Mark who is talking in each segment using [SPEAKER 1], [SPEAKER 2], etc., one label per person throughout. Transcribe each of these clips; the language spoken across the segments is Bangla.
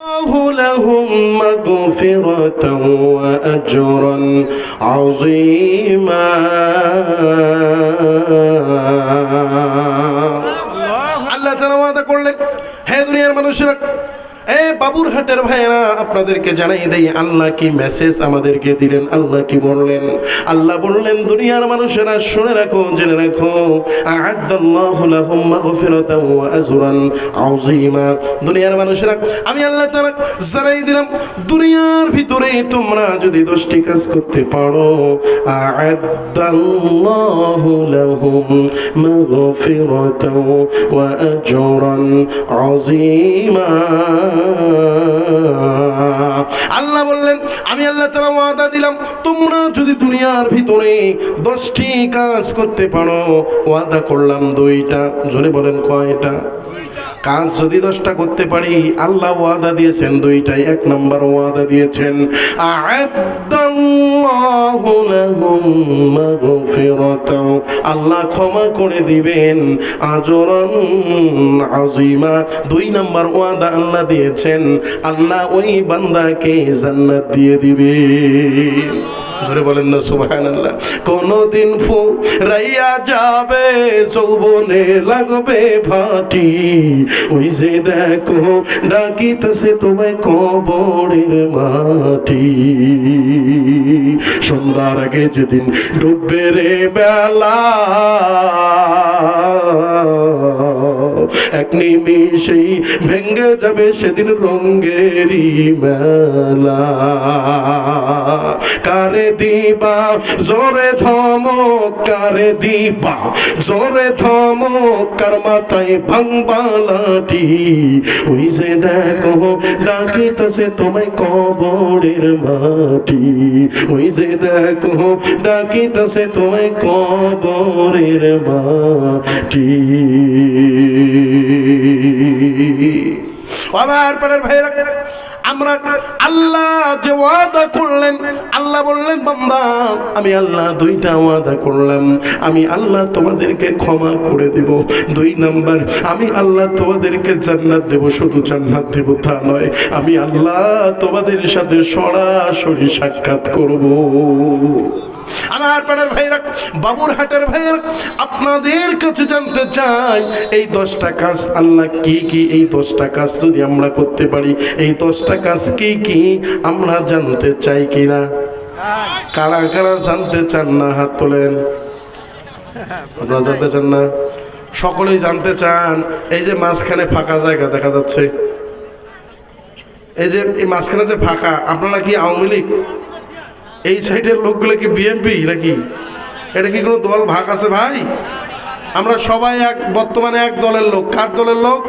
[SPEAKER 1] الله لهم مغفرة وأجرا عظيما আল্লাহ তারা ওয়াদা করলেন হে দুনিয়ার মানুষেরা এ বাবুরহাটের ভাইয়েরা, আপনাদেরকে জানাই দেই, আল্লাহ কি মেসেজ আমাদেরকে দিলেন, আল্লাহ কি বললেন? আল্লাহ বললেন, দুনিয়ার মানুষেরা শুনে রাখো, জেনে রাখো। আ'আদাল্লাহু লাহুম মাগফিরাতাও ওয়া আজরান আযীমা। দুনিয়ার মানুষেরা, আমি আল্লাহ তাআলা জানাই দিলাম, দুনিয়ার ভিতরে তোমরা যদি দশটি কাজ করতে পারো, আ'আদাল্লাহু লাহুম মাগফিরাতাও ওয়া আজরান আযীমা। আল্লাহ বললেন, আমি আল্লাহ তারা ওয়াদা দিলাম, তোমরা যদি দুনিয়ার ভিতরে দশটি কাজ করতে পারো, ওয়াদা করলাম দুইটা। জোরে বলেন কয়টা? কাজ যদি দশটা করতে পারি, আল্লাহ ওয়াদা দিয়েছেন দুইটাই। এক নম্বর ওয়াদা দিয়েছেন আল্লাহ ক্ষমা করে দিবেন, আজরান আজিমা দুই নম্বর ওয়াদা আল্লাহ দিয়েছেন, আল্লাহ ওই বান্দাকে জান্নাত দিয়ে দিবেন। জোরে বলেন না সুবহান কোনদিন ফু রাইয়া যাবে, যৌবনে লাগবে ভাটি। ওই যে দেখো, ডাকিতেছে তোমায় কবরের মাটি। সন্ধ্যার আগে যেদিন ডুববে রে বেলা এক নিমিষেই ভেঙ্গে যাবে সেদিন রঙ্গেরই মেলা। কারে দিবা? জোরে ধমক কারে দিবা? জোরে ধমক কার মাথায় ভাঙবা লাঠি ওই যে দেখো, ডাকিতেছে তোমায় কবরের মাটি। ওই যে দেখো, ডাকিতেছে তোমায় কবরের মাটি। আমার পাড়ার ভাইরা আমরা আল্লাহ যে ওয়াদা করলেন, আল্লাহ বললেন, বান্দা, আমি আল্লাহ দুইটা ওয়াদা করলাম। আমি আল্লাহ তোমাদেরকে ক্ষমা করে দেব। দুই নাম্বার, আমি আল্লাহ তোমাদেরকে জান্নাত দেব। শুধু জান্নাত দেব তা নয়, আমি আল্লাহ তোমাদের সাথে সরাসরি সাক্ষাৎ করব। আমার পাড়ার ভাইরা বাবুরহাটের ভাইয়েরা, আপনাদের কাছে জানতে চাই, এই দশটা কাজ আল্লাহ কি কি? এই দশটা কাজ যদি আমরা করতে পারি, এই দশটা কাজ কি কি আমরা জানতে চাই কিনা? কারা কারা জানতে চান না হাত তোলেন? আপনারা জানতে চান না? সকলেই জানতে চান। এই যে মাঝখানে ফাঁকা জায়গা দেখা যাচ্ছে। এই যে এই মাঝখানে যে ফাঁকা, আপনারা কি আওয়ামী লীগ? এই সাইডের লোকগুলো কি বিএনপি নাকি? এটা কি কোনো দল ভাগ আছে ভাই? আমরা সবাই এক, বর্তমানে এক দলের লোক। কার দলের লোক?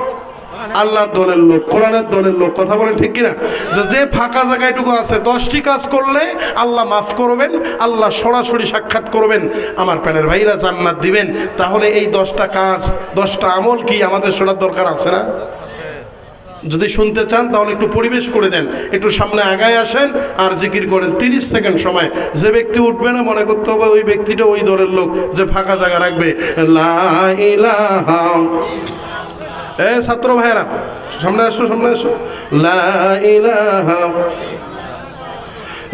[SPEAKER 1] আল্লাহর দলের লোক, কোরআনের দলের লোক, কথা বলেন ঠিক কিনা? তো যে ফাঁকা জায়গাটুকু আছে, দশটি কাজ করলে আল্লাহ মাফ করবেন, আল্লাহ সরাসরি সাক্ষাৎ করবেন, আমার প্যানের ভাইরা জান্নাত দিবেন। তাহলে এই দশটা কাজ, দশটা আমল কি আমাদের শোনার দরকার আছে না? যদি শুনতে চান, তাহলে একটু পরিবেশ করে দেন, একটু সামনে আগায় আসেন আর জিকির করেন। তিরিশ সেকেন্ড সময়। যে ব্যক্তি উঠবে না, মনে করতে হবে ওই ব্যক্তিটা ওই দলের লোক যে ফাঁকা জায়গা রাখবে। লা এ ছাত্র ভাইয়েরা সামনে আসো সামনে আসো লা ইলাহা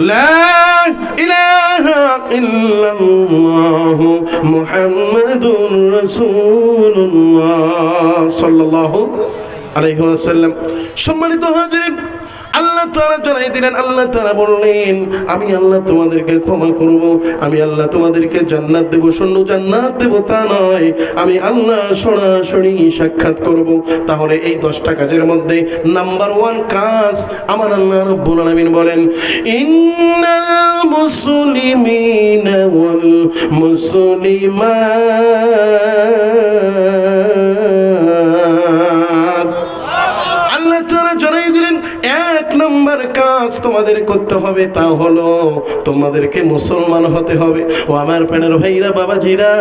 [SPEAKER 1] لا إله إلا الله محمد رسول الله صلى الله عليه وسلم সম্মানিত হাজিরিন আল্লাহ তারা জানাই দিলেন, আল্লাহ তারা বললেন, আমি আল্লাহ তোমাদেরকে ক্ষমা করব, আমি আল্লাহ তোমাদেরকে জান্নাত দেব, শূন্য জান্নাত দেব তা নয়। আমি আল্লাহ সরাসরি সাক্ষাৎ করব। তাহলে এই দশটা কাজের মধ্যে নাম্বার ওয়ান কাজ আমার আল্লাহ রব্বুল আলামিন বলেন, ইন্নাল মুসলিমিনা ওয়াল মুসলিমাত। কাজ তোমাদের করতে হবে, তা হলো তোমাদেরকে মুসলমান হতে হবে। ও আমার প্যানের ভাইরা, বাবাজিরা,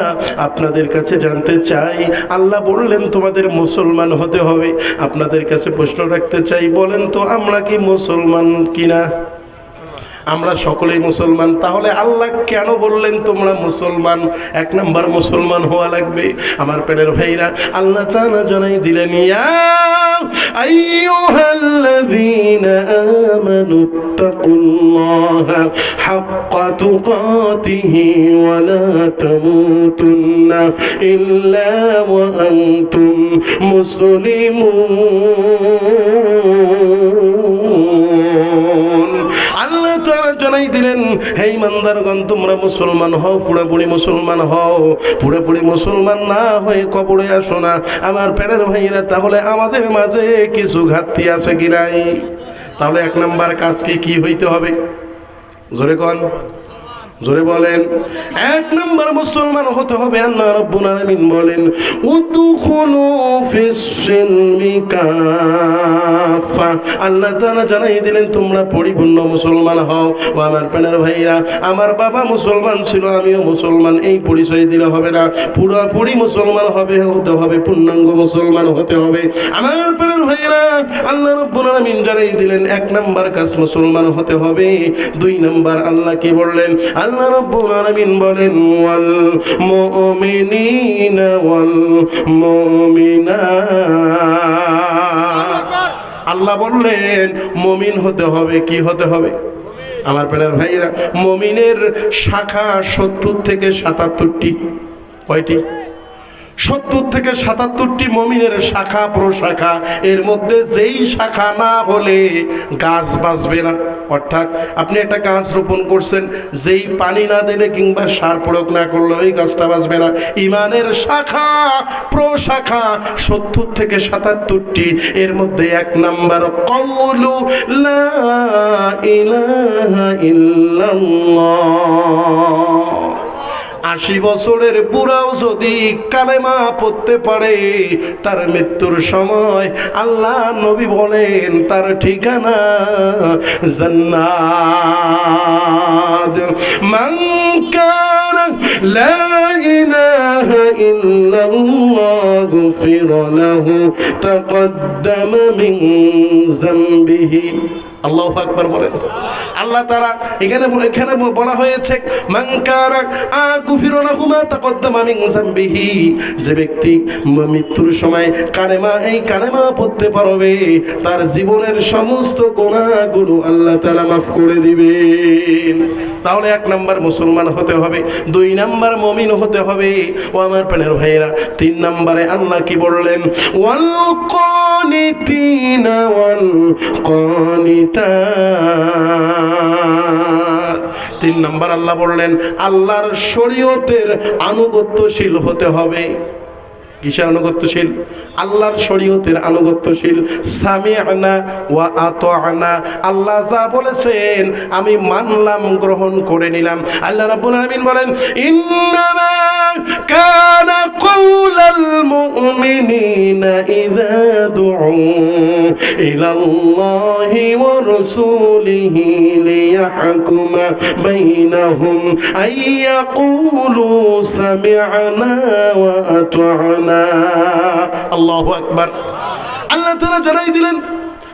[SPEAKER 1] আপনাদের কাছে জানতে চাই, আল্লাহ বললেন তোমাদের মুসলমান হতে হবে। আপনাদের কাছে প্রশ্ন রাখতে চাই, বলেন তো আমরা কি মুসলমান কিনা? আমরা সকলেই মুসলমান, তাহলে আল্লাহ কেন বললেন তোমরা মুসলমান? এক নাম্বার মুসলমান হওয়া লাগবে। আমার পেটের ভাইরা, আল্লাহ তাআলা জানাই দিলেন মুসলিমুন। আল্লাহ জানাই দিলেন হে ইমানদারগণ, তোমরা মুসলমান হও, পুরোপুরি মুসলমান হও। পুরোপুরি মুসলমান না হয়ে কবরে আসো না। আমার পেটের ভাইয়েরা, তাহলে আমাদের মাঝে কিছু ঘাটতি আছে কি নাই? তাহলে এক নাম্বার কাজকে কি হইতে হবে? জোরে কন। জোরে বলেন, এক নম্বর মুসলমান হতে হবে আল্লাহ রাব্বুল আলামিন বলেন উদখুলু ফিস সিলমি কাফা আল্লাহ তাআলা জানাই দিলেন, তোমরা পরিপূর্ণ মুসলমান হও। ও আমার প্রাণের ভাইরা আমার বাবা মুসলমান ছিল, আমিও মুসলমান, এই পরিচয় দিলে হবে না। পুরোপুরি মুসলমান হবে, হতে হবে পূর্ণাঙ্গ মুসলমান হতে হবে। আমার প্রাণের ভাইরা আল্লাহ রাব্বুল আলামিন জানাই দিলেন, এক নাম্বার কাজ মুসলমান হতে হবে। দুই নাম্বার আল্লাহ কি বললেন, আল্লাহ রাব্বুল আলামিন বলেন ওয়াল মুমিনিনা ওয়াল মুমিনাত আল্লাহ বললেন মমিন হতে হবে কি হতে হবে? আমার প্রাণের ভাইয়েরা মমিনের শাখা সত্তর থেকে সাতাত্তরটি। কয়টি? সত্তর থেকে সাতাত্তরটি মমিনের শাখা প্রশাখা এর মধ্যে যেই শাখা না হলে গাছ বাঁচবে না। অর্থাৎ আপনি একটা গাছ রোপণ করছেন, যেই পানি না দিলে কিংবা সার প্রয়োগ না করলে ওই গাছটা বাঁচবে না। ইমানের শাখা প্রশাখা সত্তর থেকে সাতাত্তরটি। এর মধ্যে এক নাম্বার কৌলু ইল্লাল্লাহ। আশি বছরের বুড়াও যদি কালেমা পড়তে পারে, তার মৃত্যুর সময় আল্লাহ নবী বলেন, তার ঠিকানা জান্নাত। মান লা ইলাহা ইল্লাল্লাহ গুফির লাহু তাকদ্দামা মিন যামবিহি আল্লাহু আকবার বলেন। আল্লাহ তারা এখানে এখানে বলা হয়েছে মাংকারা আগুফির লাহুমা তাকদ্দামা মিন যামবিহি। যে ব্যক্তি মৃত্যুর সময় কালেমা, এই কালেমা পড়তে পারবে, তার জীবনের সমস্ত গুনাহগুলো আল্লাহ তাআলা মাফ করে দিবেন। তাহলে এক নাম্বার মুসলমান হতে হবে, দুই নাম্বার মমিন হতে হবে। ও আমার প্রাণের ভাইয়েরা, তিন নাম্বারে আল্লাহ কি বললেন? ওয়াল কানিতিনা ওয়াল কনিতা। তিন নম্বর আল্লাহ বললেন, আল্লাহর শরীয়তের আনুগত্যশীল হতে হবে। কিসের আনুগত্যশীল? আল্লাহর শরীয়তের আনুগত্যশীল। সামিআনা ওয়া আতাআনা। আল্লাহ যা বলেছেন, আমি মানলাম, গ্রহণ করে নিলাম। আল্লাহ রাব্বুল আলামিন বলেন, ইন্নামা কানা কওলাল মুমিনিনা ইযা দুউ ইলাল্লাহি ওয়া রাসূলিহি লিয়াহকুমা বাইনাহুম আইয়াকুলু সামি'না ওয়া আতা'না আল্লাহু আকবার। আল্লাহ তারা জানাই দিলেন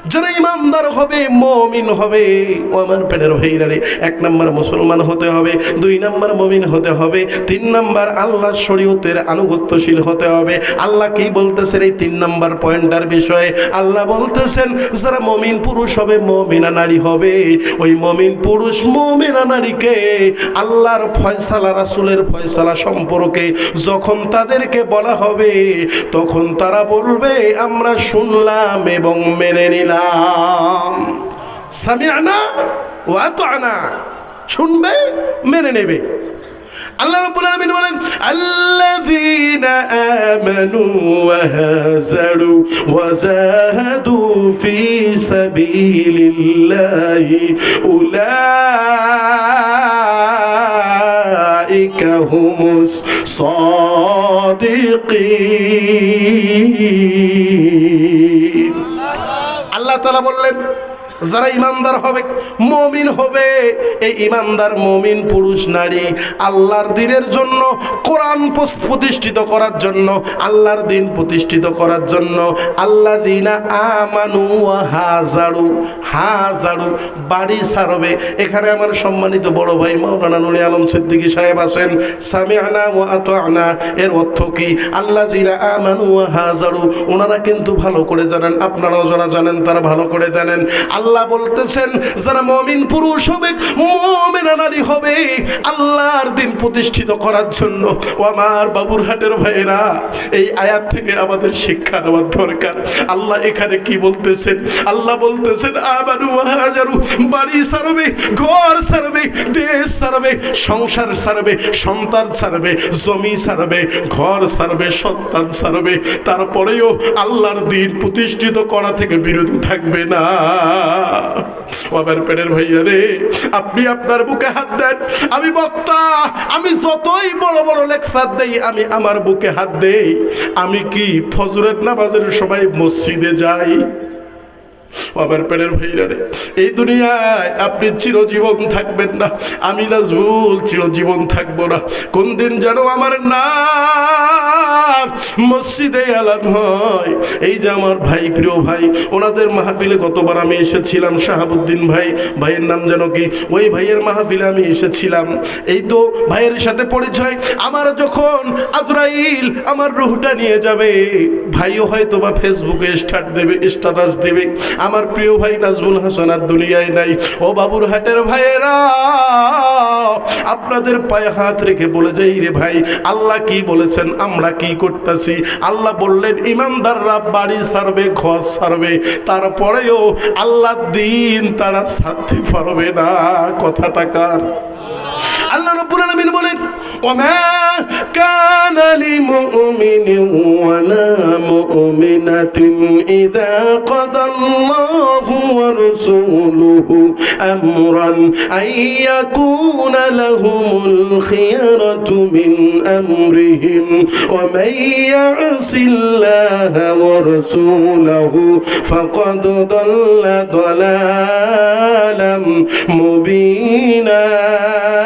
[SPEAKER 1] যারা ইমানদার হবে, মমিন হবে। ও আমার পেটের ভাইরারে, এক নাম্বার মুসলমান হতে হবে, দুই নাম্বার মমিন হতে হবে, তিন নাম্বার আল্লাহ শরীয়তের আনুগত্যশীল হতে হবে। আল্লাহ কি বলতেছেন এই তিন নাম্বার পয়েন্টার বিষয়ে? আল্লাহ বলতেছেন, যারা মমিন পুরুষ হবে, মমিনা নারী হবে। ওই মমিন পুরুষ, মমিনা নারীকে আল্লাহর ফয়সালা, রাসুলের ফয়সালা সম্পর্কে যখন তাদেরকে বলা হবে, তখন তারা বলবে, আমরা শুনলাম এবং মেনে নিলাম। সামিয়ানা ও আনা শুনবে, মেনে নেবে। আল্লাহ রাব্বুল আলামিন বলেন, আল্লাযীনা আমানু ওয়া হাজারু ওয়া জাহাদু ফি সাবিলিল্লাহি উলাইকা হুমুস সাদিকিন। তাআলা বললেন যারা ইমানদার হবে, মমিন হবে। এই ইমানদার, মমিন পুরুষ, নারী আল্লাহর দিনের জন্য, কোরআন প্রতিষ্ঠিত করার জন্য, আল্লাহর দিন প্রতিষ্ঠিত করার জন্য আল্লাহ আমানু হাজারু হাজারু বাড়ি সারবে এখানে আমার সম্মানিত বড় ভাই মাওলানা নুরি আলম সিদ্দিকী সাহেব আছেন। সামিআনা ওয়া আতানা এর অর্থ কি? আল্লাহ জিরা আমানু হাজারু ওনারা কিন্তু ভালো করে জানেন, আপনারাও যারা জানেন, তারা ভালো করে জানেন। আল্লাহ বলতেছেন, যারা মমিন পুরুষ হবে, মমিনা নারী হবে, আল্লাহর দিন প্রতিষ্ঠিত করার জন্য। ও আমার বাবুরহাটের ভাইয়েরা, এই আয়াত থেকে আমাদের শিক্ষা নেওয়ার দরকার। আল্লাহ এখানে কি বলতেছেন? আল্লাহ বলতেছেন আমারু হাজারু, বাড়ি সারবে, ঘর সারবে, দেশ সারবে, সংসার সারবে, সন্তান সারবে, জমি সারবে, ঘর সারবে, সন্তান সারবে। তারপরেও আল্লাহর দিন প্রতিষ্ঠিত করা থেকে বিরত থাকবে না। আমার পেটের ভাইয়া রে, আপনি আপনার বুকে হাত দেন, আমি বক্তা, আমি যতই বড় বড় লেকচার দেই, আমি আমার বুকে হাত দেই। আমি কি ফজরের নামাজের সবাই মসজিদে যাই? আমার পেটের ভাইরা রে, এই দুনিয়ায় আপনি চিরজীবন থাকবেন না, আমি না ঝুল চিরজীবন থাকব না। কোন দিন যেন আমার নাম মসজিদে এলান হয়। এই যে আমার ভাই, প্রিয় ভাই, ওনাদের মাহফিলে গতবার আমি এসেছিলাম, শাহাবুদ্দিন ভাই। ভাইয়ের নাম যেন কি? ওই ভাইয়ের মাহফিলে আমি এসেছিলাম। এই তো ভাইয়ের সাথে পরিচয়, আমার যখন আজরাইল আমার রুহটা নিয়ে যাবে, ভাইও হয়তো বা ফেসবুকে স্টার্ট দেবে স্ট্যাটাস দেবে। আমার প্রিয় ভাই নাজমুল হাসান আর দুনিয়ায় নাই। ও বাবুর হাটের ভাইয়েরা, আপনাদের পায়ে হাত রেখে বলে যাই রে ভাই, আল্লাহ কি বলেছেন, আমরা কি করতেছি? আল্লাহ বললেন, ইমানদাররা বাড়ি সারবে, ঘর সারবে, তারপরেও আল্লাহ দিন তারা সারতে পারবে না। কথাটা কার? আল্লাহ রাব্বুল আলামিন বলেন ওমা কানা লিমুমিনিন ওয়ালা মুমিনাতিন ইযা কাদাল্লাহু ওয়া রাসূলুহু আমরান আইয়াকুনা লাহুমুল খিয়ারাতু মিন আমরিহিম ওয়া মান ইয়াসিল্লাহা ওয়া রাসূলুহু ফাকাদ দাল্লা দালালাম মুবিনা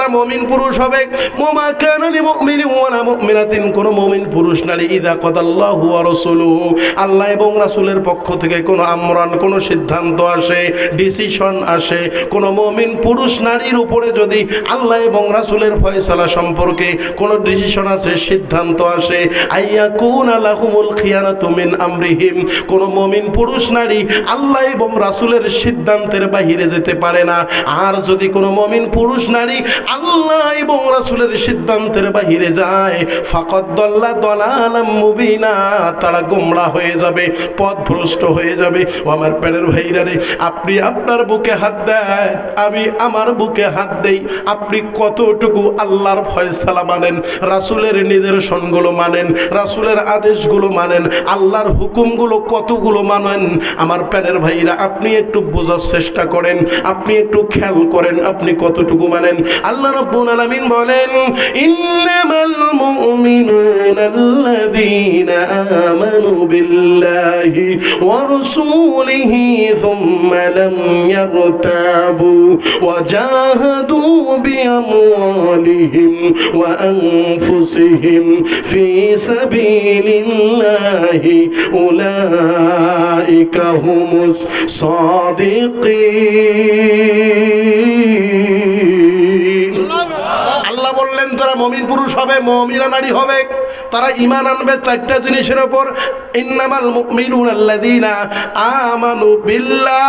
[SPEAKER 1] যারা মমিন পুরুষ হবে, মোমা কানানি মুমিনি ওয়ালা মুমিনাতিন, কোন মমিন পুরুষ নারী ইদা কদাল্লাহু ওয়া রাসূলুহু। আল্লাহ এবং রাসূলের পক্ষ থেকে কোন আমরান, কোন সিদ্ধান্ত আসে ডিসিশন আসে, কোন মমিন পুরুষ নারীর উপরে যদি আল্লাহ এবং রাসূলের ফয়সালা সম্পর্কে কোন ডিসিশন আছে সিদ্ধান্ত আসে আইয়া কুন আলাহুমুল খিয়ানাতু মিন আমরিহিম। কোন মমিন পুরুষ নারী আল্লাহ এবং রাসূলের সিদ্ধান্তের বাহিরে যেতে পারে না। আর যদি কোনো মমিন পুরুষ নারী আল্লাহ এবং রাসূলের সিদ্ধান্তের বাহিরে যায়। ফাকদ দল্লা দলালাম মুবিনা। তারা গোমড়া হয়ে যাবে পথ ভ্রষ্ট হয়ে যাবে। ও আমার প্যানের ভাইরা রে, আপনি আপনার বুকে হাত দেন, আমি আমার বুকে হাত দেই। আপনি কতটুকু আল্লাহর ফয়সালা মানেন, রাসূলের নিদর্শনগুলো মানেন, রাসূলের আদেশগুলো মানেন, আল্লাহর হুকুমগুলো কতগুলো মানেন? আমার প্যানের ভাইরা, আপনি একটু বোঝার চেষ্টা করেন, আপনি একটু খেয়াল করেন, আপনি কতটুকু মানেন? আল্লাহ রাব্বুল আলামিন বলেন ইন্নামাল মুমিনুনা আল্লাযীনা আমানু বিল্লাহি ওয়া রাসূলিহি থুম্মা লাম ইয়ারতাবু ওয়া জাহাদু বিআমওয়ালিহিম ওয়া আনফুসিহিম ফি সাবিলিল্লাহি উলাইকা হুমুস সাদিকিন মমিন পুরুষ হবে মমিনা নারী হবে। তারা ইমান আনবে চারটা জিনিসের ওপর। ইন্নামাল মুমিনুন আল্লাদিনা আমানু বিল্লাহ।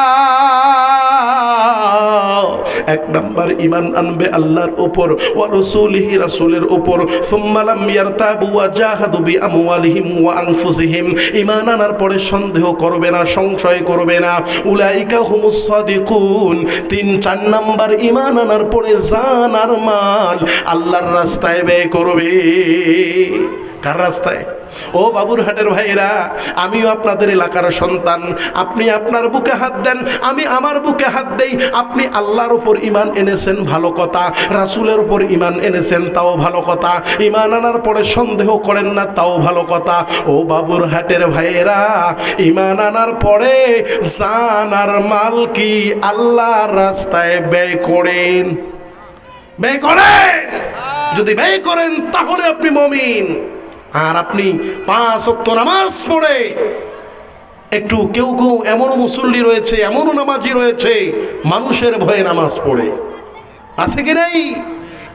[SPEAKER 1] এক নাম্বার ইমান আনবে আল্লাহর উপর, ওয়া রাসূলিহি রাসূলের উপর। সুম্মা লাম ইয়ারতাবু ওয়া জাহাদু বিআমওয়ালিহিম ওয়া আনফুসিহিম। ইমান আনার পরে সন্দেহ করবে না, সংশয় করবে না। উলাইকা হুমুস সাদিকুন। তিন, চার নাম্বার ইমান আনার পরে জান আর মাল আল্লাহর রাস্তায় ব্যয় করবে। কার রাস্তায়? ও বাবুরহাটের ভাইরা আমিও আপনাদের এলাকার সন্তান। আপনি আপনার বুকে হাত দেন, আমি আমার বুকে হাত দেই। আপনি আল্লাহর উপর ইমান এনেছেন, ভালো কথা। রাসুলের উপর ইমান এনেছেন, তাও ভালো কথা। ইমান আনার পরে সন্দেহ করেন না, তাও ভালো কথা। ও বাবুরহাটের ভাইয়েরা ইমান আনার পরে জান আর মাল কি আল্লাহর রাস্তায় ব্যয় করেন? ব্যয় করেন! যদি ব্যয় করেন, তাহলে আপনি মমিন। আর আপনি পাঁচ অক্ত নামাজ পড়ে, একটু কেউ কেউ এমনও মুসল্লি রয়েছে, এমনও নামাজি রয়েছে, মানুষের ভয়ে নামাজ পড়ে। আছে কি নেই?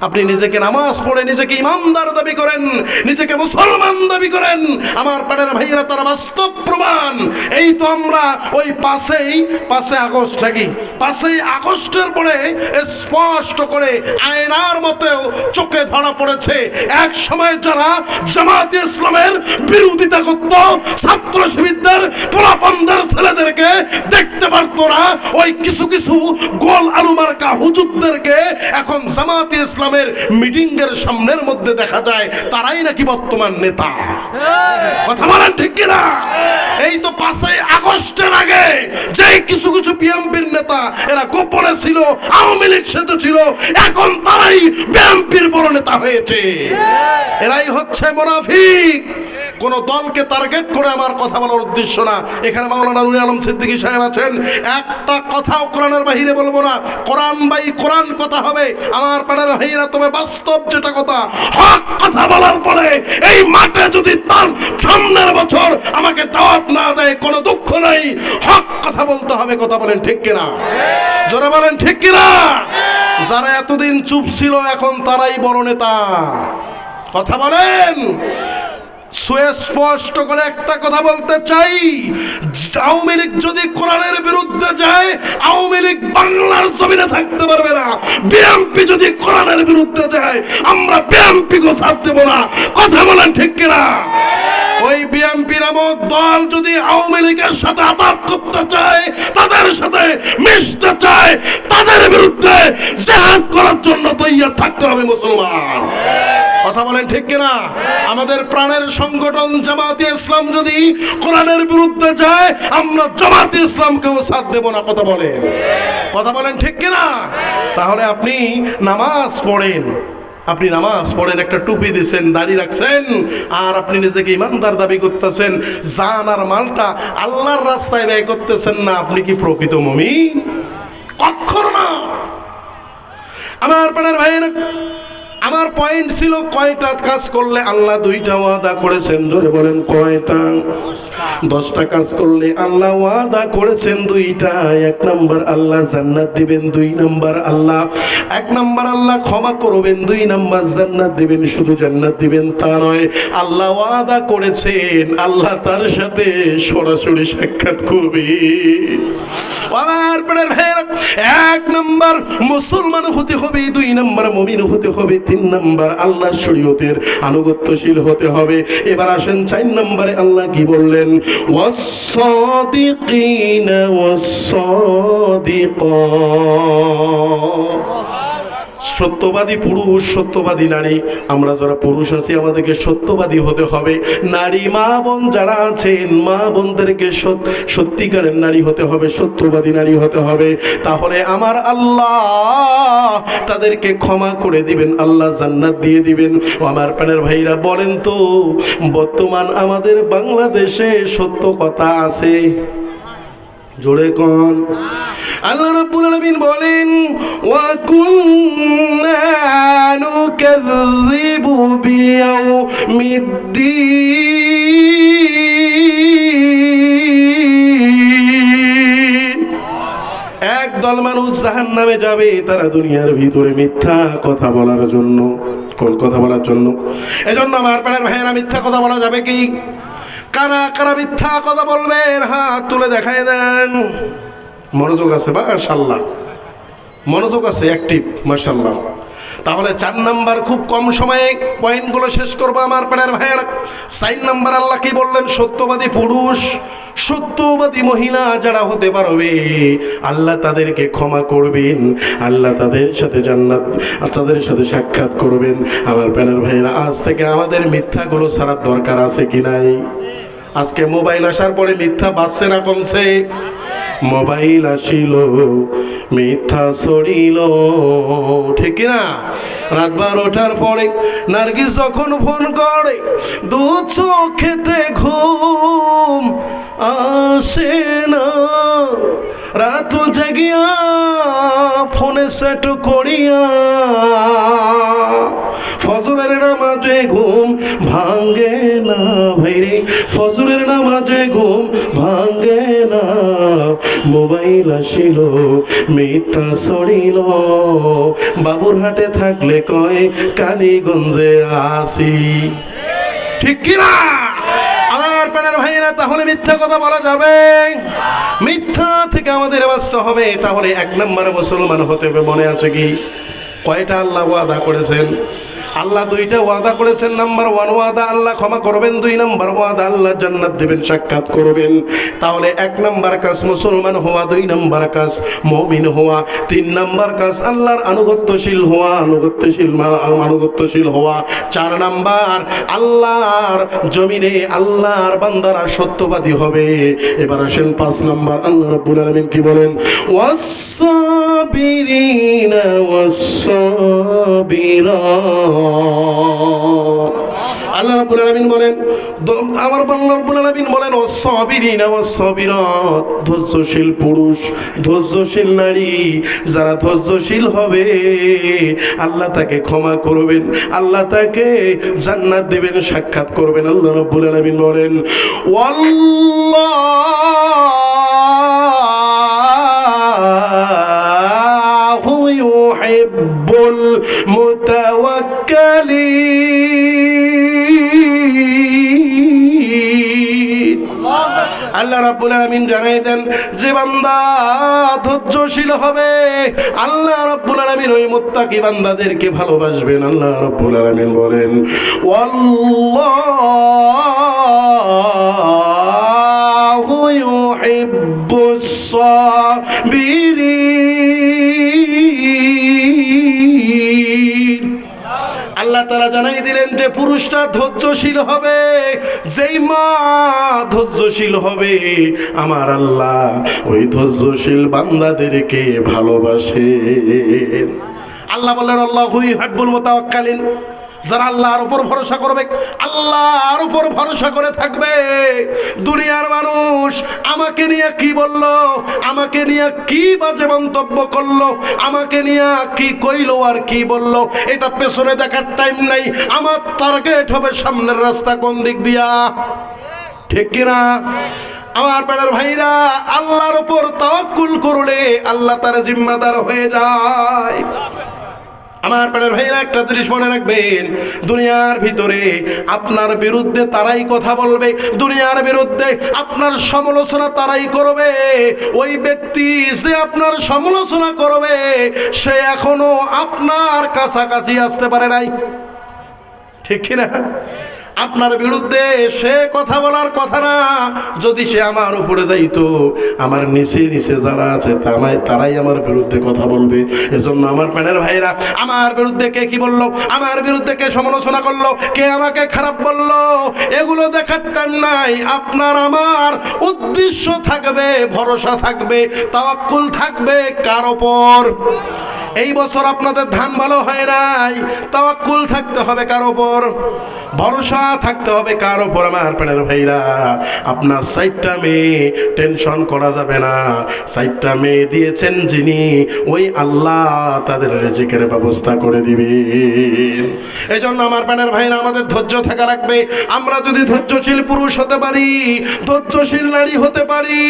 [SPEAKER 1] আপনি নিজেকে নামাজ পড়ে নিজেকে ইমানদার দাবি করেন, নিজেকে মুসলমান দাবি করেন। আমার পাড়ার ভাইয়েরা, তারা বাস্তব প্রমাণ। এই তো আমরা ওই পাশেই, পাশে আগস্ট নাকি? পাশেই আগস্টের পরে স্পষ্ট করে আয়নার মতেও চোখে ধরা পড়েছে। এক সময় যারা জামাত ইসলামের বিরোধিতা করত, ছাত্র শিবিরদের পোলাপনদের ছেলেদেরকে দেখতে পারতো না। ওই কিছু কিছু গোল আলু মার্কা হুজুরদেরকে এখন জামাত ইসলামের মিটিং এর সামনের মধ্যে দেখা যায়, তারাই নাকি বর্তমান নেতা। কথা বলেন ঠিক কিনা? এই তো পাঁচই আগস্টের আগে যে কিছু কিছু বিএমপির নেতা, এরা গোপনে ছিল, আওয়ামী লীগ সাথে ছিল, এখন তারাই বিএমপির বড় নেতা হয়েছে। এরাই হচ্ছে মোনাফিক। কোন দলকে টার্গেট করে আমার কথা বলার উদ্দেশ্য না। এখানে মাওলানা নুরি আলম সিদ্দিকী সাহেব আছেন। একটা কথাও কোরআনের বাহিরে বলব না। কোরআন বাই কোরআন কথা হবে। আমার পাড়ার ভাইরা তবে বাস্তব যেটা কথা, হক কথা বলার পরে এই মাঠে যদি তার সামনের বছর আমাকে দাওয়াত না দেয়, কোনো দুঃখ নাই। হক কথা বলতে হবে, কথা বলেন ঠিক কিনা? জোরে বলেন ঠিক কিনা? যারা এতদিন চুপ ছিল, এখন তারাই বড় নেতা। কথা বলেন। সুস্পষ্ট করে একটা কথা বলতে চাই। আওয়ামী লীগ যদি কোরআনের বিরুদ্ধে যায়, আওয়ামী লীগ বাংলার জমিনে থাকতে পারবে না। বিএমপি যদি কোরআনের বিরুদ্ধে যায়, আমরা বিএমপি কো ছাড় দেবো না। কথা বলেন ঠিক কিনা? ওই বিএমপি নামক দল যদি আওয়ামী লীগের সাথে আঘাত করতে চায়, তাদের সাথে মিশতে চায়, তাদের বিরুদ্ধে জেহাদ করার জন্য তৈরি থাকতে হবে মুসলমান। কথা বলেন ঠিক কিনা? আমাদের প্রাণের সংগঠন জামাতি ইসলাম যদি কোরআনের বিরুদ্ধে যায়, আমরা জামাতি ইসলামকেও সাথ দেব না, কথা বলেন। কথা বলেন ঠিক কিনা? তাহলে আপনি নামাজ পড়েন। আপনি নামাজ পড়েন, একটা টুপি দিচ্ছেন দাড়ি রাখছেন, আর আপনি নিজেকে ইমানদার দাবি করতেছেন, জান আর মালটা আল্লাহর রাস্তায় ব্যয় করতেছেন না, আপনি কি প্রকৃত মমি কখনো না। আমার পাড়ার ভাইয়েরা আমার পয়েন্ট ছিল কয়টা কাজ করলে আল্লাহ দুইটা ওয়াদা করেছেন? জোরে বলেন কয়টা? দশটা কাজ করলে আল্লাহ ওয়াদা করেছেন দুইটা। এক নাম্বার আল্লাহ জান্নাত দিবেন, দুই নাম্বার আল্লাহ এক নাম্বার আল্লাহ ক্ষমা করবেন, দুই নাম্বার জান্নাত দিবেন, শুধু জান্নাত দিবেন তা নয়। আল্লাহ ওয়াদা করেছেন, আল্লাহ তার সাথে সরাসরি সাক্ষাৎ করবে এক নাম্বার মুসলমান হতে হবে, দুই নাম্বার মমিন হতে হবে তিন নম্বর আল্লাহর শরীয়তের আনুগত্যশীল হতে হবে। এবার আসেন চার নম্বরে আল্লাহ কি বললেন? ওয়াসসাদিকিনা ওয়াসসাদিকাত সত্যবাদী পুরুষ, সত্যবাদী নারী। আমরা যারা পুরুষ আছি, আমাদেরকে সত্যবাদী হতে হবে। নারী মা বোন যারা আছেন, মা বোনদেরকে সত্যিকারের নারী হতে হবে, সত্যবাদী নারী হতে হবে। তাহলে আমার আল্লাহ তাদেরকে ক্ষমা করে দিবেন, আল্লাহ জান্নাত দিয়ে দিবেন। আমার প্রাণের ভাইরা, বলেন তো, বর্তমান আমাদের বাংলাদেশে সত্য কথা আছে? জোরে কোন। আল্লাহ রাব্বুল আলামিন বলেন, ওয়া কুন্না বিয়াউমিদ্দিন এক দল মানুষ জাহান নামে যাবে, তারা দুনিয়ার ভিতরে মিথ্যা কথা বলার জন্য। কোন কথা বলার জন্য? এজন্য আমার প্রাণের ভাইয়েরা মিথ্যা কথা বলা যাবে কি? কারা কারা মিথ্যা কথা বলবেন? হাত তুলে দেখায় দেন। মনোযোগ আছে বা মাশাল্লাহ মনোযোগ আছে অ্যাক্টিভ মাশাল্লাহ তাহলে চার নাম্বার খুব কম সময়ে পয়েন্টগুলো শেষ করব আমার প্রাণের ভাইয়ের। সাইন নাম্বার আল্লাহ কি বললেন? সত্যবাদী পুরুষ, সত্যবাদী মহিলা যারা হতে পারবে, আল্লাহ তাদেরকে ক্ষমা করবেন, আল্লাহ তাদের সাথে জান্নাত, তাদের সাথে সাক্ষাৎ করবেন। আমার প্যানের ভাইয়েরা, আজ থেকে আমাদের মিথ্যাগুলো ছাড়ার দরকার আছে কি নাই? আজকে মোবাইল আসার পরে মিথ্যা বাড়ছে না কমছে? মোবাইল আসিল, মিথ্যা সরিল ঠিক না রাত বারোটার পরে নার্গিস যখন ফোন করে, দু চোখেতে ঘুম আসে না। রাত জাগিয়া ফোনে সেট করিয়া ফজরের নামাজে ঘুম ভাঙ্গে না ভাইরে। ফজরের নামাজে ঘুম ভাঙ্গে না, মোবাইল আসিল, মিথ্যা সরিল বাবুর হাটে থাকলে কয়, কালীগঞ্জে আসি। ঠিক কিনা? তাহলে মিথ্যা কথা বলা যাবে। মিথ্যা থেকে আমাদের বাঁচতে হবে, তাহলে এক নম্বরে মুসলমান হতে হবে, মনে আছে কি? কয়টা আল্লাহ আদা করেছেন? আল্লাহ দুইটা ওয়াদা করেছেন, নাম্বার ওয়ান ওয়াদা, আল্লাহ ক্ষমা করবেন। দুই নাম্বার ওয়াদা, আল্লাহ জান্নাত দেবেন, সাক্ষাৎ করবেন। তাহলে এক নাম্বার কাজ মুসলমান হওয়া, দুই নাম্বার কাজ মমিন হওয়া, তিন নাম্বার কাজ আল্লাহর আনুগত্যশীল হওয়া, আনুগত্যশীল আনুগত্যশীল হওয়া। চার নাম্বার, আল্লাহর জমিনে আল্লাহর বান্দারা সত্যবাদী হবে। এবার আসেন পাঁচ নাম্বার, আল্লাহ রব্বুল আলামিন কি বলেন? ওয়াসসাবিরিনা, ওয়াসসাবিরাত। আল্লাহ রাব্বুল আলামিন বলেন আমার আল্লাহ রাব্বুল আলামিন বলেন, ওয়াসসাবিরিনা, ওয়াসসাবিরাত, ধৈর্যশীল পুরুষ, ধৈর্যশীল নারী, যারা ধৈর্যশীল হবে, আল্লাহ তাকে ক্ষমা করবেন, আল্লাহ তাকে জান্নাত দেবেন, সাক্ষাৎ করবেন। আল্লাহ রাব্বুল আলামিন বলেন, ওয়াল্লাহু মুতাওয়াক্কিলিন আল্লাহ রাব্বুল আলামিন জানাই দেন, যে বান্দা ধৈর্যশীল হবে, আল্লাহ রাব্বুল আলামিন ওই মুত্তাকি বান্দাদেরকে ভালোবাসবেন, আল্লাহ রাব্বুল আলামিন বলেন, ওয়াল্লাহু ইউহিব্বুস সাবিরিন তারা জানাই দিলেন যে পুরুষটা ধৈর্যশীল হবে, যেই মা ধৈর্যশীল হবে, আমার আল্লাহ ওই ধৈর্যশীল বান্দাদেরকে ভালোবাসে আল্লাহ বললেন আল্লাহ হুই হাব্বুল মোতাওয়াক্কালিন। যারা আল্লাহর উপর ভরসা করবে, আল্লাহর উপর ভরসা করে থাকবে। দুনিয়ার মানুষ আমাকে নিয়ে কি বলল? আমাকে নিয়ে কি বাজে মন্তব্য করল? আমাকে নিয়ে কি কইলো আর কি বলল? এটা পেছনে দেখার টাইম নাই। আমার টার্গেট হবে সামনের রাস্তা কোন দিক দিয়া? ঠিক কিনা? আমার বেড়ার ভাইরা, আল্লাহর উপর তাওয়াক্কুল করলে আল্লাহ তার জিম্মাদার হয়ে যায়। আমার প্রাণের ভাইরা একটা জিনিস মনে রাখবেন, দুনিয়ার ভিতরে আপনার বিরুদ্ধে তারাই কথা বলবে, দুনিয়ার বিরুদ্ধে আপনার সমালোচনা তারাই করবে। ওই ব্যক্তি যে আপনার সমালোচনা করবে, সে এখনও আপনার কাছাকাছি আসতে পারে নাই। ঠিক কিনা? আপনার বিরুদ্ধে সে কথা বলার কথা না। যদি সে আমার উপরে যাইতো, আমার নিচে নিচে যারা আছে, তারাই তারাই আমার বিরুদ্ধে কথা বলবে। এজন্য আমার প্যানের ভাইরা আমার বিরুদ্ধে কে কি বলল? আমার বিরুদ্ধে কে সমালোচনা করল? কে আমাকে খারাপ বলল? এগুলো দেখার টাইম নাই। আপনার আমার উদ্দেশ্য থাকবে, ভরসা থাকবে, তাওয়াক্কুল থাকবে কার ওপর? এই বছর আপনাদের ধান ভালো হয় নাই। তাওয়াক্কুল থাকতে হবে কার ওপর? ভরসা থাকতে হবে কার ওপর আমার প্রাণের ভাইরা? আপনার সাইডটা মেয়ে, টেনশন করা যাবে না। সাইডটা মেয়ে দিয়েছেন যিনি, ওই আল্লাহ তাদের রেজিকের ব্যবস্থা করে দিবেন এই জন্য আমার প্রাণের ভাইরা, আমাদের ধৈর্য থাকা লাগবে। আমরা যদি ধৈর্যশীল পুরুষ হতে পারি, ধৈর্যশীল নারী হতে পারি,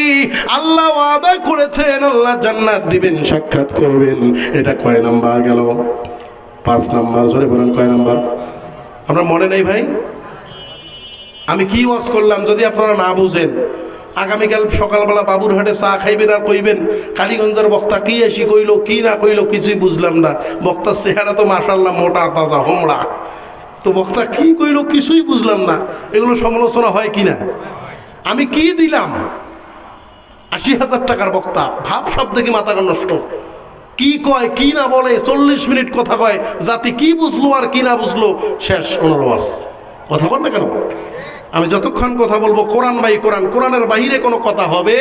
[SPEAKER 1] আল্লাহ আদা করেছেন, আল্লাহ জান্নাত দিবেন, সাক্ষাৎ করবেন। এটা কয় নাম্বার গেল? পাঁচ নাম্বার, জোরে বলেন কয় নাম্বার? আপনার মনে নেই ভাই? আমি কি ওয়াজ করলাম যদি আপনারা না বুঝেন? আগামীকাল সকালবেলা বাবুরহাটে চা খাইবেন আর কইবেন, কালীগঞ্জের বক্তা কি এসি কইলো, কি না কইলো কিছুই বুঝলাম না। বক্তার চেহারা তো মাসাল্লাহ মোটা তাজা, হোমড়া। তো বক্তা কি কইলো কিছুই বুঝলাম না। এগুলো সমালোচনা হয় কি না? আমি কি দিলাম? আশি হাজার টাকার বক্তা, ভাব সব দেখি মাথা নষ্ট? কি কয়, কি না বলে, চল্লিশ মিনিট কথা কয়, জাতি কি বুঝলো আর কি না বুঝলো, শেষ অনুরবাস কথা বল না কেন? আমি যতক্ষণ কথা বলব, কোরআন বাই কোরআন, কোরআনের বাইরে কোনো কথা হবে,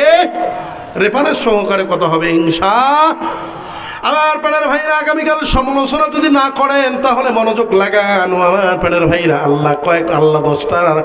[SPEAKER 1] রেফারেন্স সহকারে কথা হবে, ইনশা। আমার পেড়ের ভাইরা, আগামীকাল সমালোচনা যদি না করেন, তাহলে মনোযোগ লাগান। আমার পেড়ের ভাইরা, আল্লাহ কয়েক, আল্লাহ দশটার